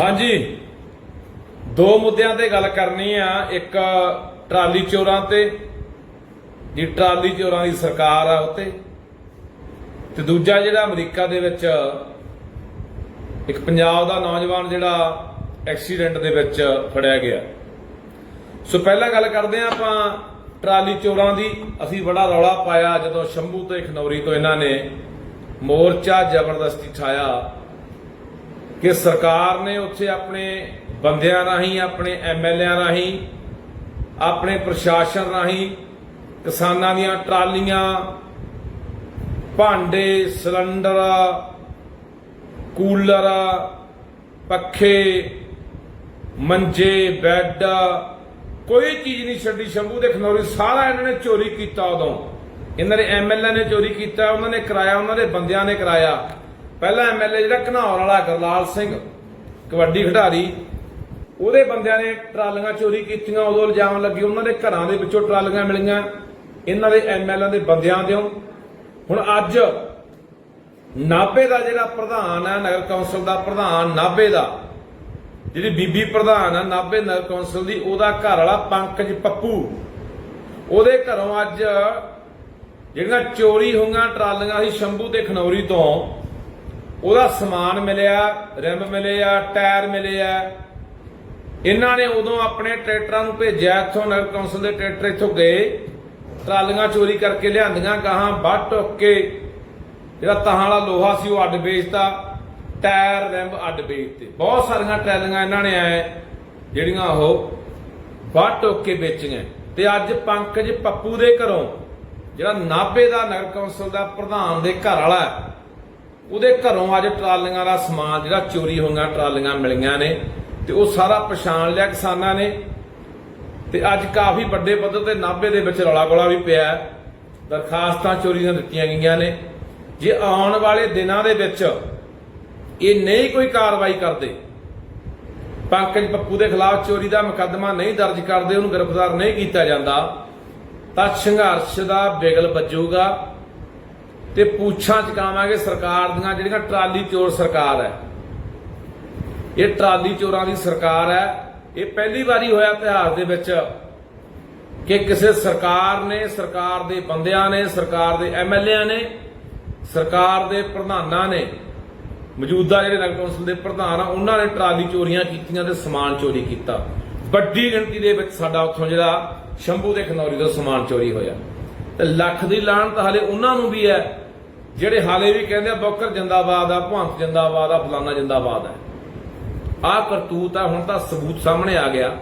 ਹਾਂਜੀ। ਦੋ ਮੁੱਦਿਆਂ ਤੇ ਗੱਲ ਕਰਨੀ ਆ। ਇੱਕ ਟਰਾਲੀ ਚੋਰਾਂ ਤੇ, ਜੀ ਟਰਾਲੀ ਚੋਰਾਂ ਦੀ ਸਰਕਾਰ ਆ ਉੱਤੇ। ਤੇ ਦੂਜਾ ਜਿਹੜਾ ਅਮਰੀਕਾ ਦੇ ਵਿੱਚ ਇੱਕ ਪੰਜਾਬ ਦਾ ਨੌਜਵਾਨ ਜਿਹੜਾ ਐਕਸੀਡੈਂਟ ਦੇ ਵਿੱਚ ਫੜਿਆ ਗਿਆ। ਸੋ ਪਹਿਲਾਂ ਗੱਲ ਕਰਦੇ ਆ ਆਪਾਂ ਟਰਾਲੀ ਚੋਰਾਂ ਦੀ। ਅਸੀਂ ਬੜਾ ਰੌਲਾ ਪਾਇਆ ਜਦੋਂ ਸ਼ੰਭੂ ਤੇ ਖਨੌਰੀ ਤੋਂ ਇਹਨਾਂ ਨੇ ਮੋਰਚਾ ਜ਼ਬਰਦਸਤੀ ਠਾਇਆ। ਕਿ ਸਰਕਾਰ ਨੇ ਉੱਥੇ ਆਪਣੇ ਬੰਦਿਆਂ ਰਾਹੀਂ, ਆਪਣੇ ਐਮਐਲਏਆਂ ਰਾਹੀਂ, ਆਪਣੇ ਪ੍ਰਸ਼ਾਸਨ ਰਾਹੀਂ ਕਿਸਾਨਾਂ ਦੀਆਂ ਟਰਾਲੀਆਂ, ਭਾਂਡੇ, ਸਿਲੰਡਰ, ਕੂਲਰ, ਪੱਖੇ, ਮੰਜੇ, ਬੈੱਡ, ਕੋਈ ਚੀਜ਼ ਨਹੀਂ ਛੱਡੀ ਸ਼ੰਭੂ ਦੇ ਖਨੌਰੀ, ਸਾਰਾ ਇਹਨਾਂ ਨੇ ਚੋਰੀ ਕੀਤਾ ਉਦੋਂ। ਇਹਨਾਂ ਦੇ ਐਮਐਲਏ ਨੇ ਚੋਰੀ ਕੀਤਾ, ਉਹਨਾਂ ਨੇ ਕਰਾਇਆ, ਉਹਨਾਂ ਦੇ ਬੰਦਿਆਂ ਨੇ ਕਰਾਇਆ। ਪਹਿਲਾ ਐਮਐਲਏ ਜਿਹੜਾ ਘਨੌਰ ਵਾਲਾ ਗਰਲਾਲ ਸਿੰਘ, ਕਬੱਡੀ ਖਿਡਾਰੀ, ਉਹਦੇ ਬੰਦਿਆਂ ਨੇ ਟਰਾਲੀਆਂ ਚੋਰੀ ਕੀਤੀਆਂ, ਉਦੋਂ ਇਲਜ਼ਾਮ ਲੱਗੇ ਉਹਨਾਂ ਦੇ ਘਰਾਂ ਦੇ ਵਿੱਚੋਂ ਟਰਾਲੀਆਂ ਮਿਲੀਆਂ, ਇਹਨਾਂ ਦੇ ਐਮਐਲਏ ਦੇ ਬੰਦਿਆਂ ਦਿਓ। ਹੁਣ ਅੱਜ ਨਾਭੇ ਦਾ ਜਿਹੜਾ ਪ੍ਰਧਾਨ ਹੈ, ਨਗਰ ਕੌਂਸਲ ਦਾ ਪ੍ਰਧਾਨ ਨਾਭੇ ਦਾ, ਜਿਹੜੀ ਬੀਬੀ ਪ੍ਰਧਾਨ ਹੈ, ਨਾਭੇ ਨਗਰ ਕੌਂਸਲ ਦੀ, ਉਹਦਾ ਘਰ ਵਾਲਾ ਪੰਕਜ ਪੱਪੂ, ਉਹਦੇ ਘਰੋਂ ਅੱਜ ਜਿਹੜੀਆਂ ਚੋਰੀ ਹੋਈਆਂ ਟਰਾਲੀਆਂ ਸੀ ਸ਼ੰਭੂ ਤੇ ਖਨੌਰੀ ਤੋਂ ਉਹਦਾ ਸਮਾਨ ਮਿਲਿਆ ਰਿਮ ਮਿਲੇ ਆ ਟਾਇਰ ਮਿਲੇ ਆ ਇਹਨਾਂ ਨੇ ਉਦੋਂ ਆਪਣੇ ਟਰੈਕਟਰਾਂ ਨੂੰ ਭੇਜਿਆ, ਇੱਥੋਂ ਨਗਰ ਕੌਂਸਲ ਦੇ ਟਰੈਕਟਰ ਇੱਥੋਂ ਗਏ। ਟਰਾਲੀਆਂ ਚੋਰੀ ਕਰਕੇ ਲਿਆਂਦੀਆਂ ਗਾਹਾਂ, ਵੱਢ ਟੁੱਕ ਕੇ। ਜਿਹੜਾ ਤਾਹਾਂ ਵਾਲਾ ਲੋਹਾ ਸੀ ਉਹ ਅੱਡ ਵੇਚਤਾ, ਟਾਇਰ ਰਿਮ ਅੱਡ ਵੇਚਤੇ। ਬਹੁਤ ਸਾਰੀਆਂ ਟਰਾਲੀਆਂ ਇਹਨਾਂ ਨੇ ਆਏ ਜਿਹੜੀਆਂ ਉਹ ਵੱਢ ਟੁੱਕ ਕੇ ਵੇਚੀਆਂ। ਤੇ ਅੱਜ ਪੰਕਜ ਪੱਪੂ ਦੇ ਘਰੋਂ, ਜਿਹੜਾ ਨਾਭੇ ਦਾ ਨਗਰ ਕੌਂਸਲ ਦਾ ਪ੍ਰਧਾਨ ਦੇ ਘਰ ਵਾਲਾ ਉਹਦੇ ਘਰੋਂ ਅੱਜ ਟਰਾਲੀਆਂ ਦਾ ਸਮਾਨ ਜਿਹੜਾ ਚੋਰੀ ਹੋਈਆਂ, ਟਰਾਲੀਆਂ ਮਿਲੀਆਂ ਨੇ ਤੇ ਉਹ ਸਾਰਾ ਪਛਾਣ ਲਿਆ ਕਿਸਾਨਾਂ ਨੇ। ਤੇ ਅੱਜ ਕਾਫੀ ਵੱਡੇ ਪੱਧਰ ਤੇ ਨਾਭੇ ਦੇ ਵਿੱਚ ਰੌਲਾ ਗੋਲਾ ਵੀ ਪਿਆ ਦਰਖਾਸਤਾਂ ਚੋਰੀ ਦੀਆਂ ਦਿੱਤੀਆਂ ਗਈਆਂ ਨੇ। ਜੇ ਆਉਣ ਵਾਲੇ ਦਿਨਾਂ ਦੇ ਵਿੱਚ ਇਹ ਨਹੀਂ ਕੋਈ ਕਾਰਵਾਈ ਕਰਦੇ, ਪੰਕਜ ਪੱਪੂ ਦੇ ਖਿਲਾਫ ਚੋਰੀ ਦਾ ਮੁਕੱਦਮਾ ਨਹੀਂ ਦਰਜ ਕਰਦੇ, ਉਹਨੂੰ ਗ੍ਰਿਫਤਾਰ ਨਹੀਂ ਕੀਤਾ ਜਾਂਦਾ, ਤਾਂ ਸੰਘਰਸ਼ ਦਾ ਬਿਗਲ ਵੱਜੂਗਾ। ਤੇ ਪੁੱਛਾਂ ਚਕਾਵਾਂਗੇ ਸਰਕਾਰ ਦੀਆਂ ਜਿਹੜੀਆਂ ਟਰਾਲੀ ਚੋਰ ਸਰਕਾਰ ਹੈ। ਇਹ ਟਰਾਲੀ ਚੋਰਾਂ ਦੀ ਸਰਕਾਰ ਹੈ। ਇਹ ਪਹਿਲੀ ਵਾਰੀ ਹੋਇਆ ਇਤਿਹਾਸ ਦੇ ਵਿੱਚ ਕਿ ਕਿਸੇ ਸਰਕਾਰ ਨੇ, ਸਰਕਾਰ ਦੇ ਬੰਦਿਆਂ ਨੇ, ਸਰਕਾਰ ਦੇ ਐਮਐਲਏਆਂ ਨੇ, ਸਰਕਾਰ ਦੇ ਪ੍ਰਧਾਨਾਂ ਨੇ, ਮੌਜੂਦਾ ਜਿਹੜੇ ਨਗਰ ਕੌਂਸਲ ਦੇ ਪ੍ਰਧਾਨ ਆ, ਉਹਨਾਂ ਨੇ ਟਰਾਲੀ ਚੋਰੀਆਂ ਕੀਤੀਆਂ ਤੇ ਸਮਾਨ ਚੋਰੀ ਕੀਤਾ। ਵੱਡੀ ਗਿਣਤੀ ਦੇ ਵਿੱਚ ਸਾਡਾ ਉੱਥੋਂ ਜਿਹੜਾ ਸ਼ੰਭੂ ਦੇ ਖਨੌਰੀ ਤੋਂ ਸਮਾਨ ਚੋਰੀ ਹੋਇਆ। ਤੇ ਲੱਖ ਦੀ ਲਾਹਨਤ ਹਲੇ ਉਹਨਾਂ ਨੂੰ ਵੀ ਹੈ। ਜਿਹੜੇ ਹਾਲੇ ਵੀ ਕਹਿੰਦੇ ਆ, ਬੋਕਰ ਜਿੰਦਾਬਾਦ ਆ, ਭਵੰਤ ਜਿੰਦਾਬਾਦ ਆ, ਫਲਾਨਾ ਜਿੰਦਾਬਾਦ ਹੈ ਆਹ ਕਰਤੂਤ ਆ, ਹੁਣ ਤਾਂ ਸਬੂਤ ਸਾਹਮਣੇ ਆ ਗਿਆ।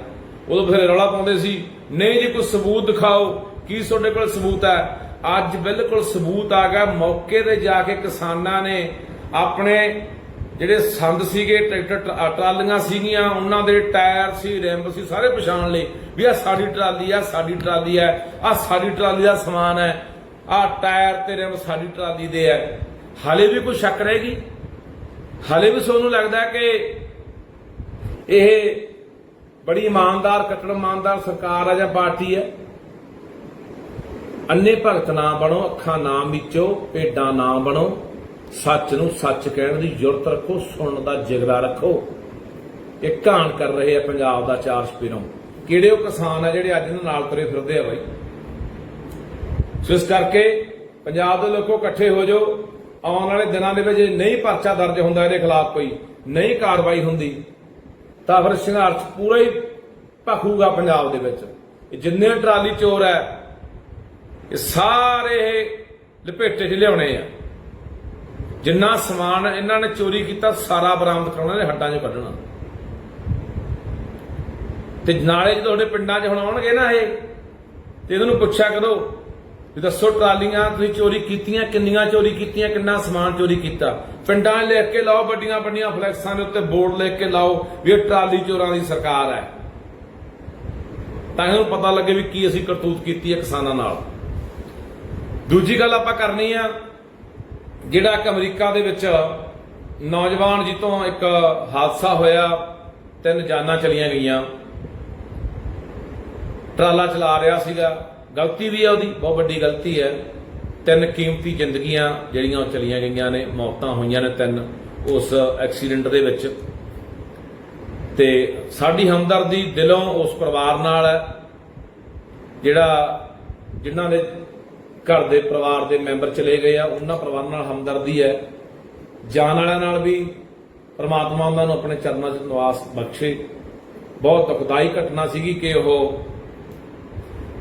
ਉਦੋਂ ਫਿਰ ਰੌਲਾ ਪਾਉਂਦੇ ਸੀ, ਨਹੀਂ ਜੀ, ਕੋਈ ਸਬੂਤ ਦਿਖਾਓ, ਕੀ ਤੁਹਾਡੇ ਕੋਲ ਸਬੂਤ ਹੈ ਅੱਜ ਬਿਲਕੁਲ ਸਬੂਤ ਆ ਗਿਆ, ਮੌਕੇ ਤੇ ਜਾ ਕੇ ਕਿਸਾਨਾਂ ਨੇ ਆਪਣੇ ਜਿਹੜੇ ਸੰਦ ਸੀਗੇ, ਟਰੈਕਟਰ ਟ- ਟਰਾਲੀਆਂ ਸੀਗੀਆਂ, ਉਹਨਾਂ ਦੇ ਟਾਇਰ ਸੀ, ਰਿੰਬ ਸੀ, ਸਾਰੇ ਪਛਾਣ ਲਏ, ਵੀ ਆ ਸਾਡੀ ਟਰਾਲੀ ਆ, ਸਾਡੀ ਟਰਾਲੀ ਆ ਆ ਸਾਡੀ ਟਰਾਲੀ ਦਾ ਸਮਾਨ ਹੈ। ਆ ਟਾਇਰ ਤੇ ਰਿੰਬ ਸਾਡੀ ਟਰਾਲੀ ਦੇ ਹੈ ਹਾਲੇ ਵੀ ਕੋਈ ਸ਼ੱਕ ਰਹੇਗੀ? ਹਾਲੇ ਵੀ ਸੋਨੂੰ ਲੱਗਦਾ ਕਿ ਇਹ ਬੜੀ ਇਮਾਨਦਾਰ, ਕੱਟੜ ਇਮਾਨਦਾਰ ਸਰਕਾਰ ਹੈ ਜਾਂ ਪਾਰਟੀ ਹੈ ਅੰਨੇ ਭਗਤ ਨਾ ਬਣੋ, ਅੱਖਾਂ ਨਾ ਮੀਚੋ, ਭੇਡਾਂ ਨਾ ਬਣੋ। ਸੱਚ ਨੂੰ ਸੱਚ ਕਹਿਣ ਦੀ ਜੁਰਤ ਰੱਖੋ, ਸੁਣਨ ਦਾ ਜਿਗਰਾ ਰੱਖੋ। ਇਹ ਘਾਣ ਕਰ ਰਹੇ ਆ ਪੰਜਾਬ ਦਾ ਚਾਰ ਸਪੀਰੋਂ। ਕਿਹੜੇ ਉਹ ਕਿਸਾਨ ਆ ਜਿਹੜੇ ਅੱਜ ਇਹਨਾਂ ਨਾਲ ਤੁਰੇ ਫਿਰਦੇ ਆ ਬਾਈ? ਇਸ ਕਰਕੇ ਪੰਜਾਬ ਦੇ ਲੋਕੋ ਇਕੱਠੇ ਹੋ ਜਾਓ। ਆਉਣ ਵਾਲੇ ਦਿਨਾਂ ਦੇ ਵਿੱਚ ਨਹੀਂ ਪਰਚਾ ਦਰਜ ਹੁੰਦਾ ਇਹਦੇ ਖਿਲਾਫ ਕੋਈ, ਨਹੀਂ ਕਾਰਵਾਈ ਹੁੰਦੀ, ਤਾਂ ਫਿਰ ਸੰਘਰਸ਼ ਪੂਰਾ ਹੀ ਭਖੂਗਾ ਪੰਜਾਬ ਦੇ ਵਿੱਚ। ਜਿੰਨੇ ਟਰਾਲੀ ਚੋਰ ਹੈ, ਇਹ ਸਾਰੇ ਲਪੇਟੇ 'ਚ ਲਿਆਉਣੇ ਆ। ਜਿੰਨਾ ਸਮਾਨ ਇਹਨਾਂ ਨੇ ਚੋਰੀ ਕੀਤਾ, ਸਾਰਾ ਬਰਾਮਦ ਕਰਾਉਣਾ ਨੇ ਹੱਡਾਂ 'ਚੋਂ ਕੱਢਣਾ। ਤੇ ਨਾਲੇ ਜਦੋਂ ਤੁਹਾਡੇ ਪਿੰਡਾਂ 'ਚ ਹੁਣ ਆਉਣਗੇ ਨਾ ਇਹ, ਤੇ ਇਹਨਾਂ ਨੂੰ ਪੁੱਛਿਆ ਕਰੋ ਵੀ ਦੱਸੋ ਟਰਾਲੀਆਂ ਤੁਸੀਂ ਚੋਰੀ ਕੀਤੀਆਂ, ਕਿੰਨੀਆਂ ਚੋਰੀ ਕੀਤੀਆਂ, ਕਿੰਨਾ ਸਮਾਨ ਚੋਰੀ ਕੀਤਾ? ਪਿੰਡਾਂ 'ਚ ਲਿਖ ਕੇ ਲਾਓ, ਵੱਡੀਆਂ ਵੱਡੀਆਂ ਫਲੈਕਸਾਂ ਦੇ ਉੱਤੇ ਬੋਰਡ ਲਿਖ ਕੇ ਲਾਓ ਵੀ ਇਹ ਟਰਾਲੀ ਚੋਰਾਂ ਦੀ ਸਰਕਾਰ ਹੈ। ਤਾਂ ਇਹਨੂੰ ਪਤਾ ਲੱਗੇ ਵੀ ਕੀ ਅਸੀਂ ਕਰਤੂਤ ਕੀਤੀ ਹੈ ਕਿਸਾਨਾਂ ਨਾਲ। ਦੂਜੀ ਗੱਲ ਆਪਾਂ ਕਰਨੀ ਆ, ਜਿਹੜਾ ਇੱਕ ਅਮਰੀਕਾ ਦੇ ਵਿੱਚ ਨੌਜਵਾਨ ਜੀ ਤੋਂ ਇੱਕ ਹਾਦਸਾ ਹੋਇਆ, ਤਿੰਨ ਜਾਨਾਂ ਚਲੀਆਂ ਗਈਆਂ। ਟਰਾਲਾ ਚਲਾ ਰਿਹਾ ਸੀਗਾ। ਗਲਤੀ ਵੀ ਹੈ ਉਹਦੀ, ਬਹੁਤ ਵੱਡੀ ਗਲਤੀ ਹੈ। ਤਿੰਨ ਕੀਮਤੀ ਜ਼ਿੰਦਗੀਆਂ ਜਿਹੜੀਆਂ ਉਹ ਚਲੀਆਂ ਗਈਆਂ ਨੇ, ਮੌਤਾਂ ਹੋਈਆਂ ਨੇ ਤਿੰਨ ਉਸ ਐਕਸੀਡੈਂਟ ਦੇ ਵਿੱਚ। ਤੇ ਸਾਡੀ ਹਮਦਰਦੀ ਦਿਲੋਂ ਉਸ ਪਰਿਵਾਰ ਨਾਲ ਹੈ, ਜਿਹੜਾ ਜਿਨ੍ਹਾਂ ਦੇ ਘਰ ਦੇ ਪਰਿਵਾਰ ਦੇ ਮੈਂਬਰ ਚਲੇ ਗਏ ਆ, ਉਹਨਾਂ ਪਰਿਵਾਰ ਨਾਲ ਹਮਦਰਦੀ ਹੈ। ਜਾਨ ਵਾਲਿਆਂ ਨਾਲ ਵੀ ਪ੍ਰਮਾਤਮਾ ਉਹਨਾਂ ਨੂੰ ਆਪਣੇ ਚਰਨਾਂ 'ਚ ਨਿਵਾਸ ਬਖਸ਼ੇ। ਬਹੁਤ ਦੁਖਦਾਈ ਘਟਨਾ ਸੀਗੀ ਕਿ ਉਹ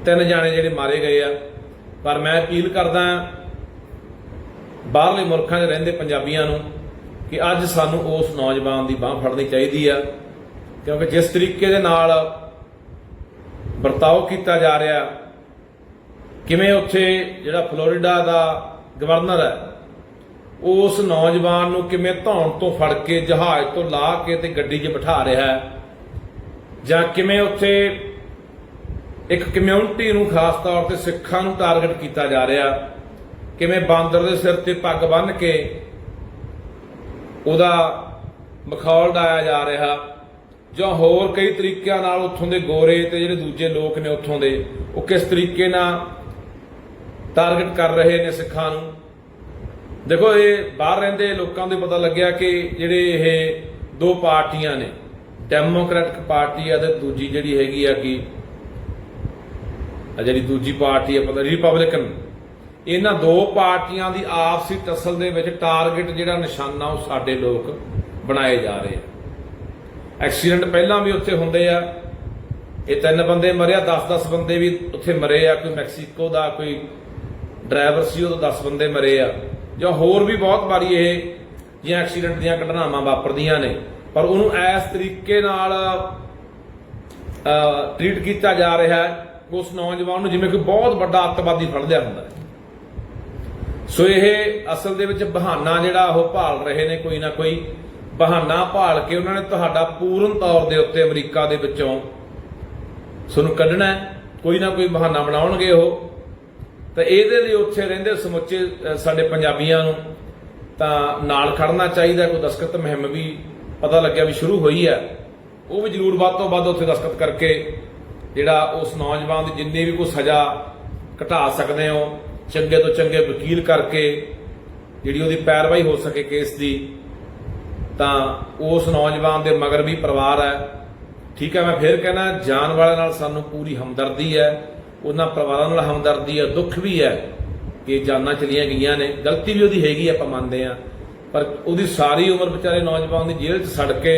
ਤਿੰਨ ਜਾਣੇ ਜਿਹੜੇ ਮਾਰੇ ਗਏ ਆ। ਪਰ ਮੈਂ ਅਪੀਲ ਕਰਦਾ ਬਾਹਰਲੇ ਮੁਲਕਾਂ 'ਚ ਰਹਿੰਦੇ ਪੰਜਾਬੀਆਂ ਨੂੰ ਕਿ ਅੱਜ ਸਾਨੂੰ ਉਸ ਨੌਜਵਾਨ ਦੀ ਬਾਹ ਫੜਨੀ ਚਾਹੀਦੀ ਆ। ਕਿਉਂਕਿ ਜਿਸ ਤਰੀਕੇ ਦੇ ਨਾਲ ਵਰਤਾਓ ਕੀਤਾ ਜਾ ਰਿਹਾ, ਕਿਵੇਂ ਉੱਥੇ ਜਿਹੜਾ ਫਲੋਰੀਡਾ ਦਾ ਗਵਰਨਰ ਹੈ, ਉਸ ਨੌਜਵਾਨ ਨੂੰ ਕਿਵੇਂ ਧੌਣ ਤੋਂ ਫੜ ਕੇ ਜਹਾਜ਼ ਤੋਂ ਲਾ ਕੇ ਤੇ ਗੱਡੀ 'ਚ ਬਿਠਾ ਰਿਹਾ ਹੈ, ਜਾਂ ਕਿਵੇਂ ਉੱਥੇ ਇੱਕ ਕਮਿਊਨਿਟੀ ਨੂੰ ਖਾਸ ਤੌਰ ਤੇ ਸਿੱਖਾਂ ਨੂੰ ਟਾਰਗੇਟ ਕੀਤਾ ਜਾ ਰਿਹਾ, ਕਿਵੇਂ ਬਾਂਦਰ ਦੇ ਸਿਰ ਤੇ ਪੱਗ ਬੰਨ੍ਹ ਕੇ ਉਹਦਾ ਮਖੌਲ ਡਾਇਆ ਜਾ ਰਿਹਾ ਜਾਂ ਹੋਰ ਕਈ ਤਰੀਕਿਆਂ ਨਾਲ ਉੱਥੋਂ ਦੇ ਗੋਰੇ ਤੇ ਜਿਹੜੇ ਦੂਜੇ ਲੋਕ ਨੇ ਉੱਥੋਂ ਦੇ, ਉਹ ਕਿਸ ਤਰੀਕੇ ਨਾਲ ਟਾਰਗੇਟ ਕਰ ਰਹੇ ਨੇ ਸਿੱਖਾਂ ਨੂੰ? ਦੇਖੋ, ਇਹ ਬਾਹਰ ਰਹਿੰਦੇ ਲੋਕਾਂ ਦੇ ਪਤਾ ਲੱਗਿਆ ਕਿ ਜਿਹੜੇ ਇਹ ਦੋ ਪਾਰਟੀਆਂ ਨੇ ਡੈਮੋਕ੍ਰੈਟਿਕ ਪਾਰਟੀ ਆ ਤੇ ਦੂਜੀ ਜਿਹੜੀ ਹੈਗੀ ਆ ਕਿ ਆ ਜਿਹੜੀ ਦੂਜੀ ਪਾਰਟੀ ਆ, ਪਤਾ ਰਿਪਬਲਿਕਨ ਇਹਨਾਂ ਦੋ ਪਾਰਟੀਆਂ ਦੀ ਆਪਸੀ ਟਸਲ ਦੇ ਵਿੱਚ ਟਾਰਗੇਟ ਜਿਹੜਾ ਨਿਸ਼ਾਨਾ ਉਹ ਸਾਡੇ ਲੋਕ ਬਣਾਏ ਜਾ ਰਹੇ ਆ। ਐਕਸੀਡੈਂਟ ਪਹਿਲਾਂ ਵੀ ਉੱਥੇ ਹੁੰਦੇ ਆ। ਇਹ ਤਿੰਨ ਬੰਦੇ ਮਰਿਆ 10-10 ਬੰਦੇ ਵੀ ਉੱਥੇ ਮਰੇ ਆ। ਕੋਈ ਮੈਕਸੀਕੋ ਦਾ, ਕੋਈ ਡਰਾਈਵਰ ਸੀ ਉਹ 10 ਬੰਦੇ ਮਰੇ ਆ। ਜਾਂ ਹੋਰ ਵੀ ਬਹੁਤ ਵਾਰੀ ਇਹ ਜਿਹੀਆਂ ਐਕਸੀਡੈਂਟ ਦੀਆਂ ਘਟਨਾਵਾਂ ਵਾਪਰਦੀਆਂ ਨੇ। ਪਰ ਉਹਨੂੰ ਇਸ ਤਰੀਕੇ ਨਾਲ ਟ੍ਰੀਟ ਕੀਤਾ ਜਾ ਰਿਹਾ ਹੈ। ਉਸ ਨੌਜਵਾਨ ਨੂੰ ਜਿਵੇਂ ਕੋਈ ਬਹੁਤ ਵੱਡਾ ਅੱਤਵਾਦੀ ਫੜ ਲਿਆ ਹੁੰਦਾ ਸੋ ਇਹ ਅਸਲ ਦੇ ਵਿੱਚ ਬਹਾਨਾ ਜਿਹੜਾ ਉਹ ਭਾਲ ਰਹੇ ਨੇ ਕੋਈ ਨਾ ਕੋਈ ਬਹਾਨਾ ਭਾਲ ਕੇ ਉਹਨਾਂ ਨੇ ਤੁਹਾਡਾ ਪੂਰਨ ਤੌਰ ਦੇ ਉੱਤੇ ਅਮਰੀਕਾ ਦੇ ਵਿੱਚੋਂ ਤੁਹਾਨੂੰ ਕੱਢਣਾ ਕੋਈ ਨਾ ਕੋਈ ਬਹਾਨਾ ਬਣਾਉਣਗੇ ਉਹ। ਤਾਂ ਇਹਦੇ ਲਈ ਉੱਥੇ ਰਹਿੰਦੇ ਸਮੁੱਚੇ ਸਾਡੇ ਪੰਜਾਬੀਆਂ ਨੂੰ ਤਾਂ ਨਾਲ ਖੜਨਾ ਚਾਹੀਦਾ ਕੋਈ ਦਸਖਤ ਮੁਹਿੰਮ ਵੀ ਪਤਾ ਲੱਗਿਆ ਵੀ ਸ਼ੁਰੂ ਹੋਈ ਹੈ। ਉਹ ਵੀ ਜ਼ਰੂਰ ਵੱਧ ਤੋਂ ਵੱਧ ਉੱਥੇ ਦਸਖਤ ਕਰਕੇ ਜਿਹੜਾ ਉਸ ਨੌਜਵਾਨ ਦੀ ਜਿੰਨੀ ਵੀ ਕੋਈ ਸਜ਼ਾ ਘਟਾ ਸਕਦੇ ਹੋ, ਚੰਗੇ ਤੋਂ ਚੰਗੇ ਵਕੀਲ ਕਰਕੇ ਜਿਹੜੀ ਉਹਦੀ ਪੈਰਵਾਈ ਹੋ ਸਕੇ ਕੇਸ ਦੀ, ਤਾਂ ਉਸ ਨੌਜਵਾਨ ਦੇ ਮਗਰ ਵੀ ਪਰਿਵਾਰ ਹੈ। ਠੀਕ ਹੈ, ਮੈਂ ਫੇਰ ਕਹਿਣਾ, ਜਾਨ ਵਾਲੇ ਨਾਲ ਸਾਨੂੰ ਪੂਰੀ ਹਮਦਰਦੀ ਹੈ। ਉਹਨਾਂ ਪਰਿਵਾਰਾਂ ਨਾਲ ਹਮਦਰਦੀ ਹੈ, ਦੁੱਖ ਵੀ ਹੈ ਕਿ ਜਾਨਾਂ ਚਲੀਆਂ ਗਈਆਂ ਨੇ। ਗਲਤੀ ਵੀ ਉਹਦੀ ਹੈਗੀ ਆਪਾਂ ਮੰਨਦੇ ਆ ਪਰ ਉਹਦੀ ਸਾਰੀ ਉਮਰ ਵਿਚਾਰੇ ਨੌਜਵਾਨ ਦੀ ਜੇਲ੍ਹ 'ਚ ਸੜ ਕੇ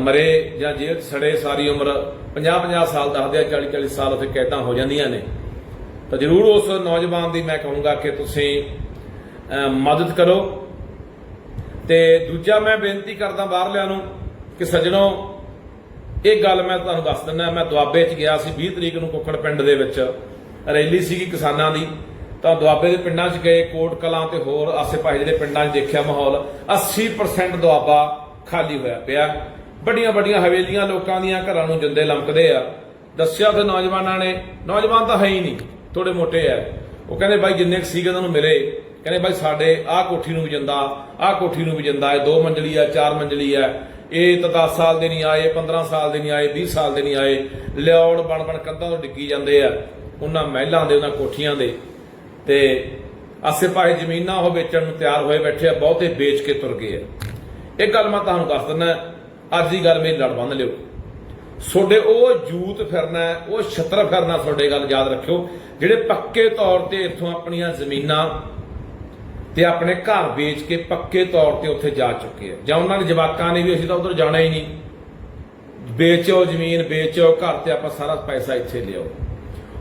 ਮਰੇ ਜਾਂ ਜੇਲ੍ਹ 'ਚ ਸੜੇ, ਸਾਰੀ ਉਮਰ 50-50 ਸਾਲ ਦੱਸਦੇ ਆ 40-40 ਸਾਲ ਉੱਥੇ ਕੈਦਾਂ ਹੋ ਜਾਂਦੀਆਂ ਨੇ। ਤਾਂ ਜ਼ਰੂਰ ਉਸ ਨੌਜਵਾਨ ਦੀ ਮੈਂ ਕਹੂੰਗਾ ਕਿ ਤੁਸੀਂ ਮਦਦ ਕਰੋ। ਤੇ ਦੂਜਾ ਮੈਂ ਬੇਨਤੀ ਕਰਦਾ ਬਾਹਰਲਿਆਂ ਨੂੰ ਕਿ ਸੱਜਣੋ, ਇਹ ਗੱਲ ਮੈਂ ਤੁਹਾਨੂੰ ਦੱਸ ਦਿੰਦਾ, ਮੈਂ ਦੁਆਬੇ 'ਚ ਗਿਆ ਸੀ 20 ਤਰੀਕ ਨੂੰ ਕੁੱਕੜ ਪਿੰਡ ਦੇ ਵਿੱਚ। ਰੈਲੀ ਸੀਗੀ ਕਿਸਾਨਾਂ ਦੀ। ਤਾਂ ਦੁਆਬੇ ਦੇ ਪਿੰਡਾਂ 'ਚ ਗਏ, ਕੋਟ ਕਲਾਂ ਤੇ ਹੋਰ ਆਸੇ-ਪਾਸੇ ਜਿਹੜੇ ਪਿੰਡਾਂ 'ਚ ਦੇਖਿਆ ਮਾਹੌਲ 80% ਦੁਆਬਾ ਖਾਲੀ ਹੋਇਆ ਪਿਆ। ਵੱਡੀਆਂ ਵੱਡੀਆਂ ਹਵੇਲੀਆਂ ਲੋਕਾਂ ਦੀਆਂ ਘਰਾਂ ਨੂੰ ਜਿੰਦੇ ਲੰਕਦੇ ਆ। ਦੱਸਿਆ ਤੇ ਨੌਜਵਾਨਾਂ ਨੇ, ਨੌਜਵਾਨ ਤਾਂ ਹੈ ਹੀ ਨਹੀਂ ਥੋੜੇ ਮੋਟੇ ਆ ਉਹ ਕਹਿੰਦੇ ਬਾਈ ਜਿੰਨੇ ਕੁ ਸੀਗੇ ਉਹਨਾਂ ਨੂੰ ਮਿਲੇ। ਕਹਿੰਦੇ ਬਾਈ ਸਾਡੇ ਆਹ ਕੋਠੀ ਨੂੰ ਵੀ ਜਿੰਦਾ, ਆਹ ਕੋਠੀ ਨੂੰ ਵੀ ਜਿੰਦਾ ਹੈ ਦੋ ਮੰਜ਼ਲੀ ਆ ਚਾਰ ਮੰਜ਼ਲੀ ਆ ਇਹ ਤਾਂ 10 ਸਾਲ ਦੇ ਨਹੀਂ ਆਏ 15 ਸਾਲ ਦੇ ਨਹੀਂ ਆਏ 20 ਸਾਲ ਦੇ ਨਹੀਂ ਆਏ। ਲਿਆਉਣ ਬਣ ਬਣ ਕੰਧਾਂ ਤੋਂ ਡਿੱਗੀ ਜਾਂਦੇ ਆ, ਉਹਨਾਂ ਮਹਿਲਾਂ ਦੇ, ਉਹਨਾਂ ਕੋਠੀਆਂ ਦੇ। ਤੇ ਆਸੇ ਪਾਸੇ ਜ਼ਮੀਨਾਂ ਉਹ ਵੇਚਣ ਨੂੰ ਤਿਆਰ ਹੋਏ ਬੈਠੇ ਆ, ਬਹੁਤੇ ਵੇਚ ਕੇ ਤੁਰ ਗਏ ਆ। ਇਹ ਗੱਲ ਮੈਂ ਤੁਹਾਨੂੰ ਦੱਸ ਦਿੰਦਾ, ਅੱਜ ਦੀ ਗੱਲ ਮੇਰੀ ਲੜ ਬੰਨ ਲਿਓ। ਤੁਹਾਡੇ ਉਹ ਜੂਤ ਫਿਰਨਾ, ਉਹ ਛਤਰ ਫਿਰਨਾ ਤੁਹਾਡੇ ਗੱਲ ਯਾਦ ਰੱਖਿਓ, ਜਿਹੜੇ ਪੱਕੇ ਤੌਰ ਤੇ ਇੱਥੋਂ ਆਪਣੀਆਂ ਜ਼ਮੀਨਾਂ ਤੇ ਆਪਣੇ ਘਰ ਵੇਚ ਕੇ ਪੱਕੇ ਤੌਰ ਤੇ ਉੱਥੇ ਜਾ ਚੁੱਕੇ ਆ। ਜਾਂ ਉਹਨਾਂ ਦੇ ਜਵਾਕਾਂ ਨੇ ਵੀ ਅਸੀਂ ਤਾਂ ਉਧਰ ਜਾਣਾ ਹੀ ਨਹੀਂ। ਵੇਚੋ ਜ਼ਮੀਨ, ਵੇਚੋ ਘਰ ਤੇ ਆਪਾਂ ਸਾਰਾ ਪੈਸਾ ਇੱਥੇ ਲਿਓ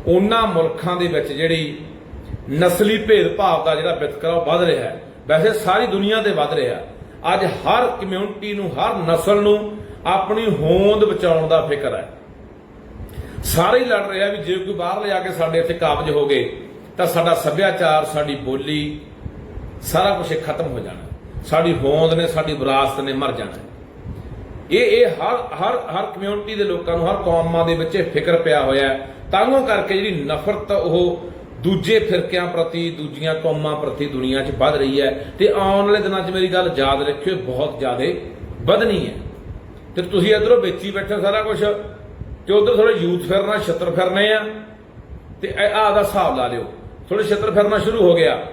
ਉਹਨਾਂ ਮੁਲਕਾਂ ਦੇ ਵਿੱਚ ਜਿਹੜੀ ਨਸਲੀ ਭੇਦਭਾਵ ਦਾ ਜਿਹੜਾ ਵਿਤਕਰਾ ਉਹ ਵੱਧ ਰਿਹਾ ਹੈ। ਵੈਸੇ ਸਾਰੀ ਦੁਨੀਆ ਤੇ ਵੱਧ ਰਿਹਾ ਅੱਜ ਹਰ ਕਮਿਊਨਿਟੀ ਨੂੰ, ਹਰ ਨਸਲ ਨੂੰ ਆਪਣੀ ਹੋਂਦ ਬਚਾਉਣ ਦਾ ਫਿਕਰ ਹੈ। ਸਾਰੇ ਲੜ ਰਿਹਾ ਵੀ ਜੇ ਕੋਈ ਬਾਹਰ ਲਿਆ ਕੇ ਸਾਡੇ ਇੱਥੇ ਕਾਬਜ ਹੋ ਗਏ, ਤਾਂ ਸਾਡਾ ਸੱਭਿਆਚਾਰ, ਸਾਡੀ ਬੋਲੀ, ਸਾਰਾ ਕੁਝ ਖਤਮ ਹੋ ਜਾਣਾ। ਸਾਡੀ ਹੋਂਦ ਨੇ, ਸਾਡੀ ਵਿਰਾਸਤ ਨੇ ਮਰ ਜਾਣਾ। ਇਹ ਇਹ ਹਰ ਹਰ ਹਰ ਕਮਿਊਨਿਟੀ ਦੇ ਲੋਕਾਂ ਨੂੰ, ਹਰ ਕੌਮਾਂ ਦੇ ਵਿੱਚ ਇਹ ਫਿਕਰ ਪਿਆ ਹੋਇਆ ਹੈ। ਤਾਂਗੋ ਕਰਕੇ ਜਿਹੜੀ ਨਫ਼ਰਤ ਉਹ ਦੂਜੇ ਫਿਰਕਿਆਂ ਪ੍ਰਤੀ, ਦੂਜੀਆਂ ਕੌਮਾਂ ਪ੍ਰਤੀ ਦੁਨੀਆ 'ਚ ਵੱਧ ਰਹੀ ਹੈ ਤੇ ਆਉਣ ਵਾਲੇ ਦਿਨਾਂ 'ਚ ਮੇਰੀ ਗੱਲ ਯਾਦ ਰੱਖਿਓ ਬਹੁਤ ਜ਼ਿਆਦਾ ਵਧਣੀ ਹੈ। ਤੇ ਤੁਸੀਂ ਇਧਰੋਂ ਵੇਚੀ ਬੈਠੇ ਹੋ ਸਾਰਾ ਕੁਝ ਤੇ ਉਧਰ ਥੋੜੇ ਯੂਥ ਫਿਰਨਾ, ਛੱਤਰ ਫਿਰਨੇ ਆ। ਤੇ ਆਹ ਦਾ ਹਿਸਾਬ ਲਾ ਲਿਓ। ਥੋੜੇ ਛੱਤਰ ਫਿਰਨਾ ਸ਼ੁਰੂ ਹੋ ਗਿਆ।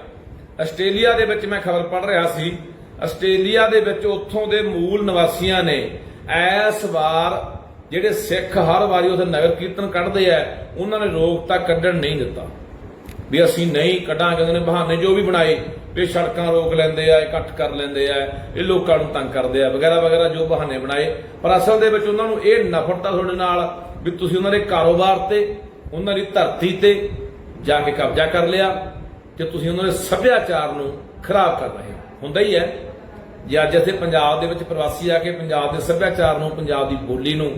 ਆਸਟ੍ਰੇਲੀਆ ਦੇ ਵਿੱਚ ਮੈਂ ਖਬਰ ਪੜ੍ਹ ਰਿਹਾ ਸੀ, ਆਸਟ੍ਰੇਲੀਆ ਦੇ ਵਿੱਚ ਉੱਥੋਂ ਦੇ ਮੂਲ ਨਿਵਾਸੀਆਂ ਨੇ ਐਸ ਵਾਰ ਜਿਹੜੇ ਸਿੱਖ ਹਰ ਵਾਰੀ ਉਹਦੇ ਨਗਰ ਕੀਰਤਨ ਕੱਢਦੇ ਆ, ਉਹਨਾਂ ਨੇ ਰੋਕ ਤਾਂ ਕੱਢਣ ਨਹੀਂ ਦਿੱਤਾ। ਵੀ ਅਸੀਂ ਨਹੀਂ ਕੱਢਾਂਗੇ ਨੇ ਬਹਾਨੇ ਜੋ ਵੀ ਬਣਾਏ, ਵੀ ਸੜਕਾਂ ਰੋਕ ਲੈਂਦੇ ਆ, ਇਕੱਠ ਕਰ ਲੈਂਦੇ ਆ, ਇਹ ਲੋਕਾਂ ਨੂੰ ਤੰਗ ਕਰਦੇ ਆ, ਵਗੈਰਾ ਵਗੈਰਾ ਜੋ ਬਹਾਨੇ ਬਣਾਏ। ਪਰ ਅਸਲ ਦੇ ਵਿੱਚ ਉਹਨਾਂ ਨੂੰ ਇਹ ਨਫ਼ਰਤ ਆ ਤੁਹਾਡੇ ਨਾਲ ਵੀ ਤੁਸੀਂ ਉਹਨਾਂ ਦੇ ਕਾਰੋਬਾਰ ਤੇ, ਉਹਨਾਂ ਦੀ ਧਰਤੀ ਤੇ ਜਾ ਕੇ ਕਬਜ਼ਾ ਕਰ ਲਿਆ ਤੇ ਤੁਸੀਂ ਉਹਨਾਂ ਦੇ ਸੱਭਿਆਚਾਰ ਨੂੰ ਖਰਾਬ ਕਰ ਰਹੇ ਹੋ। ਹੁੰਦਾ ਹੀ ਹੈ, ਜੇ ਅੱਜ ਇੱਥੇ ਪੰਜਾਬ ਦੇ ਵਿੱਚ ਪ੍ਰਵਾਸੀ ਆ ਕੇ ਪੰਜਾਬ ਦੇ ਸੱਭਿਆਚਾਰ ਨੂੰ, ਪੰਜਾਬ ਦੀ ਬੋਲੀ ਨੂੰ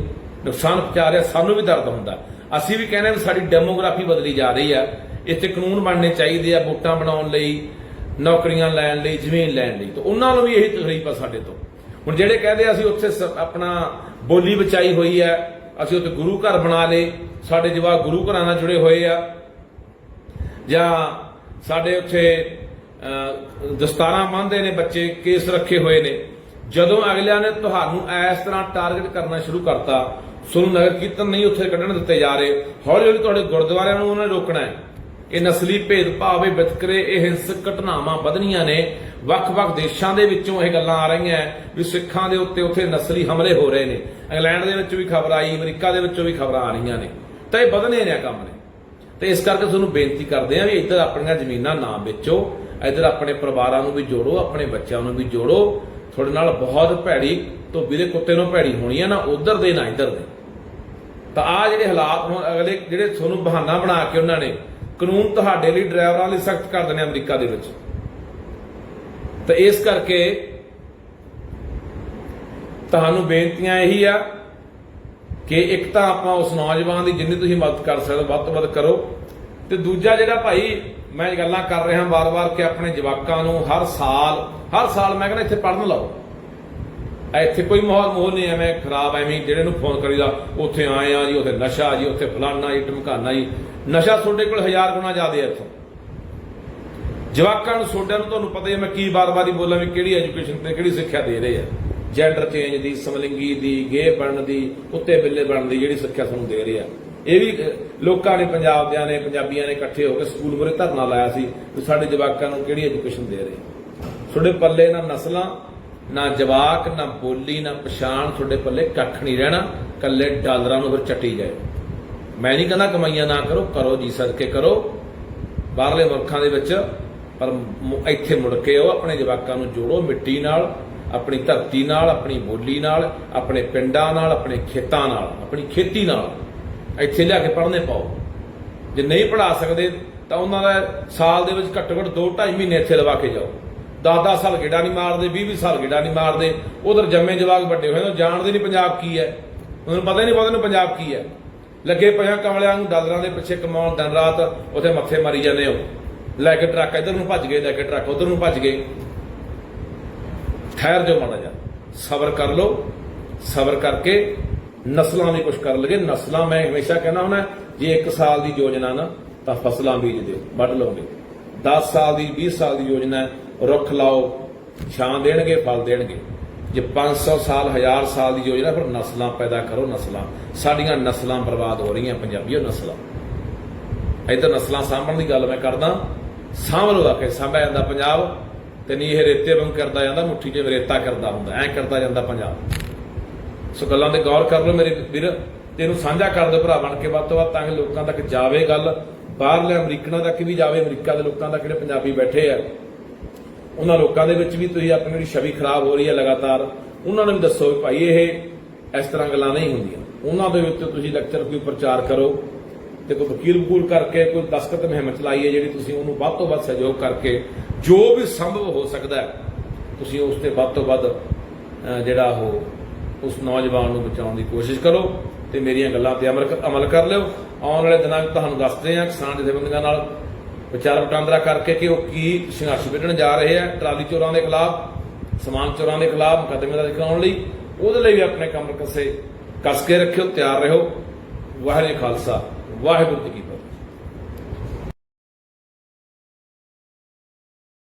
ਨੁਕਸਾਨ ਪਹੁੰਚਾ ਰਿਹਾ, ਸਾਨੂੰ ਵੀ ਦਰਦ ਹੁੰਦਾ। ਅਸੀਂ ਵੀ ਕਹਿੰਦੇ ਹਾਂ ਵੀ ਸਾਡੀ ਡੈਮੋਗ੍ਰਾਫੀ ਬਦਲੀ ਜਾ ਰਹੀ ਆ ਇੱਥੇ ਕਾਨੂੰਨ ਬਣਨੇ ਚਾਹੀਦੇ ਆ ਵੋਟਾਂ ਬਣਾਉਣ ਲਈ ਨੌਕਰੀਆਂ ਲੈਣ ਲਈ ਜ਼ਮੀਨ ਲੈਣ ਲਈ। ਤਾਂ ਉਹਨਾਂ ਨੂੰ ਵੀ ਇਹੀ ਤਕਲੀਫ ਆ ਸਾਡੇ ਤੋਂ। ਹੁਣ ਜਿਹੜੇ ਕਹਿੰਦੇ ਅਸੀਂ ਉੱਥੇ ਸ- ਆਪਣਾ ਬੋਲੀ ਬਚਾਈ ਹੋਈ ਹੈ ਅਸੀਂ ਉੱਥੇ ਗੁਰੂ ਘਰ ਬਣਾ ਲਏ ਸਾਡੇ ਜਵਾਕ ਗੁਰੂ ਘਰਾਂ ਨਾਲ ਜੁੜੇ ਹੋਏ ਆ। ਜਾਂ ਸਾਡੇ ਉੱਥੇ ਅਹ, ਦਸਤਾਰਾਂ ਬੰਨ੍ਹਦੇ ਨੇ ਬੱਚੇ ਕੇਸ ਰੱਖੇ ਹੋਏ ਨੇ। ਜਦੋਂ ਅਗਲਿਆਂ ਨੇ ਤੁਹਾਨੂੰ ਇਸ ਤਰ੍ਹਾਂ ਟਾਰਗੇਟ ਕਰਨਾ ਸ਼ੁਰੂ ਕਰਤਾ ਸੁਣ ਨਗਰ ਕੀਰਤਨ ਨਹੀਂ ਉੱਥੇ ਕੱਢਣ ਦਿੱਤੇ ਜਾ ਰਹੇ ਹੌਲੀ ਹੌਲੀ ਤੁਹਾਡੇ ਗੁਰਦੁਆਰਿਆਂ ਨੂੰ ਉਹਨਾਂ ਨੇ ਰੋਕਣਾ ਹੈ। ਇਹ ਨਸਲੀ ਭੇਦਭਾਵ ਇਹ ਵਿਤਕਰੇ, ਇਹ ਹਿੰਸਕ ਘਟਨਾਵਾਂ ਵਧਣੀਆਂ ਨੇ। ਵੱਖ-ਵੱਖ ਦੇਸ਼ਾਂ ਦੇ ਵਿੱਚੋਂ ਇਹ ਗੱਲਾਂ ਆ ਰਹੀਆਂ ਵੀ ਸਿੱਖਾਂ ਦੇ ਉੱਤੇ ਉੱਥੇ ਨਸਲੀ ਹਮਲੇ ਹੋ ਰਹੇ ਨੇ। ਇੰਗਲੈਂਡ ਦੇ ਵਿੱਚ ਵੀ ਖਬਰ ਆਈ ਅਮਰੀਕਾ ਦੇ ਵਿੱਚੋਂ ਵੀ ਖਬਰਾਂ ਆ ਰਹੀਆਂ ਨੇ। ਤਾਂ ਇਹ ਵਧਣੇ ਨੇ ਕੰਮ ਨੇ। ਤੇ ਇਸ ਕਰਕੇ ਤੁਹਾਨੂੰ ਬੇਨਤੀ ਕਰਦੇ ਆ ਵੀ ਇੱਧਰ ਆਪਣੀਆਂ ਜ਼ਮੀਨਾਂ ਨਾ ਵੇਚੋ, ਇੱਧਰ ਆਪਣੇ ਪਰਿਵਾਰਾਂ ਨੂੰ ਵੀ ਜੋੜੋ, ਆਪਣੇ ਬੱਚਿਆਂ ਨੂੰ ਵੀ ਜੋੜੋ। ਤੁਹਾਡੇ ਨਾਲ ਬਹੁਤ ਭੈੜੀ ਧੋਬੀ ਦੇ ਕੁੱਤੇ ਨੂੰ ਭੈੜੀ ਹੋਣੀ ਆ ਨਾ, ਉਧਰ ਦੇ ਨਾ ਇੱਧਰ ਦੇ। ਤਾਂ ਆ ਜਿਹੜੇ ਹਾਲਾਤ ਹੁਣ ਅਗਲੇ ਜਿਹੜੇ ਤੁਹਾਨੂੰ ਬਹਾਨਾ ਬਣਾ ਕੇ ਉਹਨਾਂ ਨੇ ਕਾਨੂੰਨ ਤੁਹਾਡੇ ਲਈ ਡਰਾਈਵਰਾਂ ਲਈ ਸਖਤ ਕਰ ਦੇਣੇ ਅਮਰੀਕਾ ਦੇ ਵਿੱਚ। ਤਾਂ ਇਸ ਕਰਕੇ ਤੁਹਾਨੂੰ ਬੇਨਤੀਆਂ ਇਹੀ ਆ ਕਿ ਇੱਕ ਤਾਂ ਆਪਾਂ ਉਸ ਨੌਜਵਾਨ ਦੀ ਜਿੰਨੀ ਤੁਸੀਂ ਮਦਦ ਕਰ ਸਕਦੇ ਹੋ, ਵੱਧ ਤੋਂ ਵੱਧ ਕਰੋ। ਤੇ ਦੂਜਾ ਜਿਹੜਾ ਭਾਈ ਮੈਂ ਗੱਲਾਂ ਕਰ ਰਿਹਾ ਵਾਰ-ਵਾਰ ਕਿ ਆਪਣੇ ਜਵਾਕਾਂ ਨੂੰ ਹਰ ਸਾਲ ਹਰ ਸਾਲ ਮੈਂ ਕਹਿੰਦਾ ਇੱਥੇ ਪੜਨ ਲਾਓ। ਇੱਥੇ ਕੋਈ ਮਾਹੌਲ ਮੋਹ ਨਹੀਂ, ਐਵੇਂ ਖਰਾਬ, ਐਵੇਂ ਜਿਹੜੇ ਨੂੰ ਫੋਨ ਕਰੀਦਾ, ਉੱਥੇ ਆਏ ਆ ਜੀ, ਉੱਥੇ ਨਸ਼ਾ ਜੀ, ਉੱਥੇ ਫਲਾਨਾ ਜੀ, ਢਮਕਾਨਾ ਜੀ। ਨਸ਼ਾ ਤੁਹਾਡੇ ਕੋਲ ਹਜ਼ਾਰ ਗੁਣਾ ਜ਼ਿਆਦਾ ਹੈ ਇੱਥੋਂ। ਜਵਾਕਾਂ ਨੂੰ ਛੋਟਿਆਂ ਨੂੰ ਤੁਹਾਨੂੰ ਪਤਾ ਹੀ ਮੈਂ ਕੀ ਵਾਰ-ਵਾਰ ਬੋਲਾਂ ਵੀ ਕਿਹੜੀ ਐਜੂਕੇਸ਼ਨ ਤੇ ਕਿਹੜੀ ਸਿੱਖਿਆ ਦੇ ਰਹੇ ਆ। ਜੈਂਡਰ ਚੇਂਜ ਦੀ, ਸਮਲਿੰਗੀ ਦੀ ਗੇ ਬਣਨ ਦੀ, ਕੁੱਤੇ ਬਿੱਲੇ ਬਣਨ ਦੀ ਜਿਹੜੀ ਸਿੱਖਿਆ ਤੁਹਾਨੂੰ ਦੇ ਰਹੇ ਆ। ਇਹ ਵੀ ਲੋਕਾਂ ਨੇ ਪੰਜਾਬ ਦਿਆਂ ਨੇ, ਪੰਜਾਬੀਆਂ ਨੇ ਇਕੱਠੇ ਹੋ ਕੇ ਸਕੂਲ ਮੁਰੇ ਧਰਨਾ ਲਾਇਆ ਸੀ ਵੀ ਸਾਡੇ ਜਵਾਕਾਂ ਨੂੰ ਕਿਹੜੀ ਐਜੂਕੇਸ਼ਨ ਦੇ ਰਹੇ ਤੁਹਾਡੇ ਪੱਲੇ ਨਾਲ ਨਸਲਾਂ ਨਾ ਜਵਾਕ, ਨਾ ਬੋਲੀ, ਨਾ ਪਛਾਣ ਤੁਹਾਡੇ ਪੱਲੇ ਕੱਖ ਨਹੀਂ ਰਹਿਣਾ। ਕੱਲੇ ਡਾਲਰਾਂ ਨੂੰ ਫਿਰ ਚੱਟੀ ਜਾਏ ਮੈਂ ਨਹੀਂ ਕਹਿੰਦਾ ਕਮਾਈਆਂ ਨਾ ਕਰੋ ਕਰੋ ਜੀ, ਸਦਕੇ ਕਰੋ। ਬਾਹਰਲੇ ਮੁਲਕਾਂ ਦੇ ਵਿੱਚ ਪਰ ਮੁ- ਇੱਥੇ ਮੁੜ ਕੇ ਆਓ, ਆਪਣੇ ਜਵਾਕਾਂ ਨੂੰ ਜੋੜੋ ਮਿੱਟੀ ਨਾਲ, ਆਪਣੀ ਧਰਤੀ ਨਾਲ, ਆਪਣੀ ਬੋਲੀ ਨਾਲ, ਆਪਣੇ ਪਿੰਡਾਂ ਨਾਲ, ਆਪਣੇ ਖੇਤਾਂ ਨਾਲ, ਆਪਣੀ ਖੇਤੀ ਨਾਲ। ਇੱਥੇ ਲਿਆ ਕੇ ਪੜ੍ਹਨੇ ਪਾਓ। ਜੇ ਨਹੀਂ ਪੜ੍ਹਾ ਸਕਦੇ ਤਾਂ ਉਹਨਾਂ ਦਾ ਸਾਲ ਦੇ ਵਿੱਚ ਘੱਟੋ ਘੱਟ 2.5 ਮਹੀਨੇ ਇੱਥੇ ਲਵਾ ਕੇ ਜਾਓ। 10-10 ਸਾਲ ਗੇੜਾ ਨਹੀਂ ਮਾਰਦੇ 20-20 ਸਾਲ ਗੇੜਾ ਨਹੀਂ ਮਾਰਦੇ। ਉਧਰ ਜੰਮੇ ਜਵਾਕ ਵੱਡੇ ਹੋਏ ਨੇ ਜਾਣਦੇ ਨਹੀਂ ਪੰਜਾਬ ਕੀ ਹੈ। ਉਹਨਾਂ ਨੂੰ ਪਤਾ ਹੀ ਨਹੀਂ ਪਤਾ ਨੂੰ ਪੰਜਾਬ ਕੀ ਹੈ। ਲੱਗੇ ਪਿਆ ਕਮਲਿਆਂ ਨੂੰ ਡਾਲਰਾਂ ਦੇ ਪਿੱਛੇ ਕਮਾਉਣ ਦਿਨ ਰਾਤ, ਉਥੇ ਮੱਥੇ ਮਾਰੀ ਜਾਂਦੇ ਹੋ। ਲੈ ਕੇ ਟਰੱਕ ਇਧਰ ਨੂੰ ਭੱਜ ਗਏ, ਲੈ ਕੇ ਟਰੱਕ ਉਧਰ ਨੂੰ ਭੱਜ ਗਏ। ਠਹਿਰ ਜੋ ਮਾੜਾ ਜਾ ਸਬਰ ਕਰ ਲਓ, ਸਬਰ ਕਰਕੇ ਨਸਲਾਂ ਵੀ ਕੁਝ ਕਰ ਲਗੇ। ਨਸਲਾਂ ਮੈਂ ਹਮੇਸ਼ਾ ਕਹਿੰਦਾ ਹੁੰਦਾ, ਜੇ 1 ਸਾਲ ਦੀ ਯੋਜਨਾ ਨਾ, ਤਾਂ ਫਸਲਾਂ ਬੀਜ ਦਿਓ, ਵੱਢ ਲਓਗੇ। 10 ਸਾਲ ਦੀ 20 ਸਾਲ ਦੀ ਯੋਜਨਾ ਰੁੱਖ ਲਾਓ, ਛਾਂ ਦੇਣਗੇ, ਫਲ ਦੇਣਗੇ। ਜੇ 500 ਸਾਲ 1000 ਸਾਲ ਦੀ ਯੋਜਨਾ, ਫਿਰ ਨਸਲਾਂ ਪੈਦਾ ਕਰੋ ਨਸਲਾਂ। ਸਾਡੀਆਂ ਨਸਲਾਂ ਬਰਬਾਦ ਹੋ ਰਹੀਆਂ ਪੰਜਾਬੀਓ ਨਸਲਾਂ। ਇੱਧਰ ਨਸਲਾਂ ਸਾਂਭਣ ਦੀ ਗੱਲ ਮੈਂ ਕਰਦਾ। ਸਾਂਭ ਲਓ ਆ ਕੇ ਸਾਂਭਿਆ ਜਾਂਦਾ ਪੰਜਾਬ ਤੇ ਨਹੀਂ ਇਹ ਰੇਤੇ ਵਾਂਗ ਕਰਦਾ ਜਾਂਦਾ, ਮੁੱਠੀ 'ਚ ਰੇਤਾ ਕਰਦਾ ਹੁੰਦਾ, ਐਂ ਕਰਦਾ ਜਾਂਦਾ ਪੰਜਾਬ। ਸੋ ਗੱਲਾਂ ਤੇ ਗੌਰ ਕਰ ਲਓ ਮੇਰੇ ਵੀਰ, ਤੇ ਇਹਨੂੰ ਸਾਂਝਾ ਕਰ ਦਿਓ ਭਰਾ ਬਣ ਕੇ, ਵੱਧ ਤੋਂ ਵੱਧ ਤਾਂ ਕਿ ਲੋਕਾਂ ਤੱਕ ਜਾਵੇ ਗੱਲ। ਬਾਹਰਲੇ ਅਮਰੀਕਨਾਂ ਤੱਕ ਵੀ ਜਾਵੇ, ਅਮਰੀਕਾ ਦੇ ਲੋਕਾਂ ਤੱਕ ਜਿਹੜੇ ਪੰਜਾਬੀ ਬੈਠੇ ਆ। ਉਹਨਾਂ ਲੋਕਾਂ ਦੇ ਵਿੱਚ ਵੀ ਤੁਸੀਂ ਆਪਣੀ ਜਿਹੜੀ ਛਵੀ ਖਰਾਬ ਹੋ ਰਹੀ ਹੈ ਲਗਾਤਾਰ, ਉਹਨਾਂ ਨੂੰ ਵੀ ਦੱਸੋ ਵੀ ਭਾਈ ਇਹ ਇਸ ਤਰ੍ਹਾਂ ਗੱਲਾਂ ਨਹੀਂ ਹੁੰਦੀਆਂ। ਉਹਨਾਂ ਦੇ ਵਿੱਚ ਤੁਸੀਂ ਲੈਕਚਰ ਕੋਈ ਪ੍ਰਚਾਰ ਕਰੋ ਤੇ ਕੋਈ ਵਕੀਲ ਵਕੂਲ ਕਰਕੇ ਕੋਈ ਦਸਤਖਤ ਮੁਹਿੰਮ ਚਲਾਈ ਹੈ ਜਿਹੜੀ ਤੁਸੀਂ ਉਹਨੂੰ ਵੱਧ ਤੋਂ ਵੱਧ ਸਹਿਯੋਗ ਕਰਕੇ ਜੋ ਵੀ ਸੰਭਵ ਹੋ ਸਕਦਾ ਹੈ, ਤੁਸੀਂ ਉਸ ਤੇ ਵੱਧ ਤੋਂ ਵੱਧ ਜਿਹੜਾ ਉਹ ਉਸ ਨੌਜਵਾਨ ਨੂੰ ਬਚਾਉਣ ਦੀ ਕੋਸ਼ਿਸ਼ ਕਰੋ ਤੇ ਮੇਰੀਆਂ ਗੱਲਾਂ ਤੇ ਅਮਲ ਅਮਲ ਕਰ ਲਿਓ। ਆਉਣ ਵਾਲੇ ਦਿਨਾਂ ਵਿੱਚ ਤੁਹਾਨੂੰ ਦੱਸਦੇ ਹਾਂ ਕਿਸਾਨ ਜਥੇਬੰਦੀਆਂ ਨਾਲ ਵਿਚਾਰ ਵਟਾਂਦਰਾ ਕਰਕੇ ਕਿ ਉਹ ਕੀ ਸੰਘਰਸ਼ ਵਿੱਢਣ ਜਾ ਰਹੇ ਆ, ਟਰਾਲੀ ਚੋਰਾਂ ਦੇ ਖਿਲਾਫ, ਸਮਾਨ ਚੋਰਾਂ ਦੇ ਖਿਲਾਫ, ਮੁਕੱਦਮੇ ਦਾ ਕਰਾਉਣ ਲਈ, ਉਹਦੇ ਲਈ ਵੀ ਆਪਣੇ ਕੰਮ ਕਸੇ, ਕਸ ਕੇ ਰੱਖਿਓ, ਤਿਆਰ ਰਹੋ। ਵਾਹਿਗੁਰੂ ਖਾਲਸਾ, ਵਾਹਿਗੁਰੂ ਜੀ